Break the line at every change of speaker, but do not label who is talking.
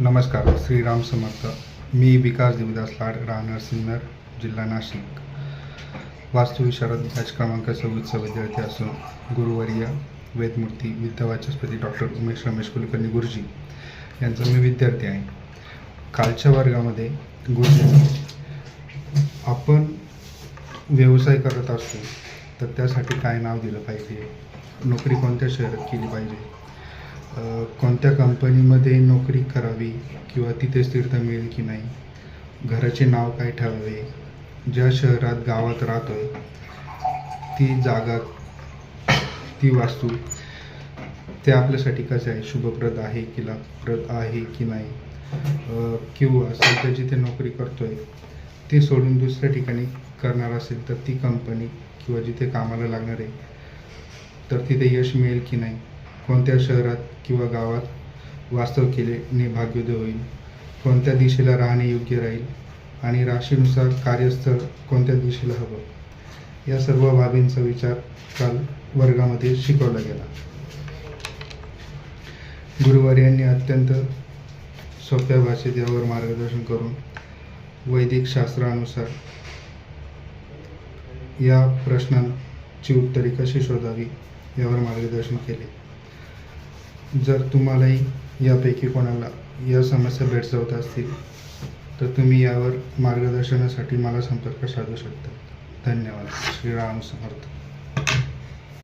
नमस्कार श्रीराम समर्थ. मी विकास देवदास लाड राहणार सिन्नर जिल्हा नाशिक. वास्तुविशारद बॅच क्रमांक सव्वीसचा विद्यार्थी असून गुरुवर्य वेदमूर्ती विद्यावाचस्पती डॉक्टर उमेश रमेश कुलकर्णी गुरुजी यांचा मी विद्यार्थी आहे. कालच्या वर्गामध्ये गुरुजी आपण व्यवसाय करत असतो तर त्यासाठी काय नाव दिलं पाहिजे? नोकरी कोणत्या शहरात केली पाहिजे? कोणत्या कंपनीमध्ये नोकरी करावी किंवा तिथे स्थिरता मिळेल की नाही घराचे नाव काय ठेवावे ज्या शहरात गावात राहतोय ती जागा ती वास्तू ते आपल्यासाठी कसं आहे शुभप्रद आहे की लाभप्रद आहे की नाही? किंवा सध्या जिथे नोकरी करतोय ते सोडून दुसऱ्या ठिकाणी करणार असेल तर ती कंपनी किंवा जिथे कामाला लागणार आहे तर तिथे यश मिळेल की नाही? कोणत्या शहरात किंवा गावात वास्तव केल्याने भाग्योदय होईल? कोणत्या दिशेला राहणे योग्य राहील? आणि राशीनुसार कार्यस्थळ कोणत्या दिशेला हवं? या सर्व बाबींचा विचार काल वर्गामध्ये शिकवला गेला. गुरुवार यांनी अत्यंत सोप्या भाषेत यावर मार्गदर्शन करून वैदिक शास्त्रानुसार या प्रश्नांची उत्तरे कशी शोधावी यावर मार्गदर्शन केले. जर तुम्हालाही यापैकी कोणाला या समस्या भेडसावत असतील तर तुम्ही यावर मार्गदर्शनासाठी मला संपर्क साधू शकता. धन्यवाद. श्रीराम समर्थ.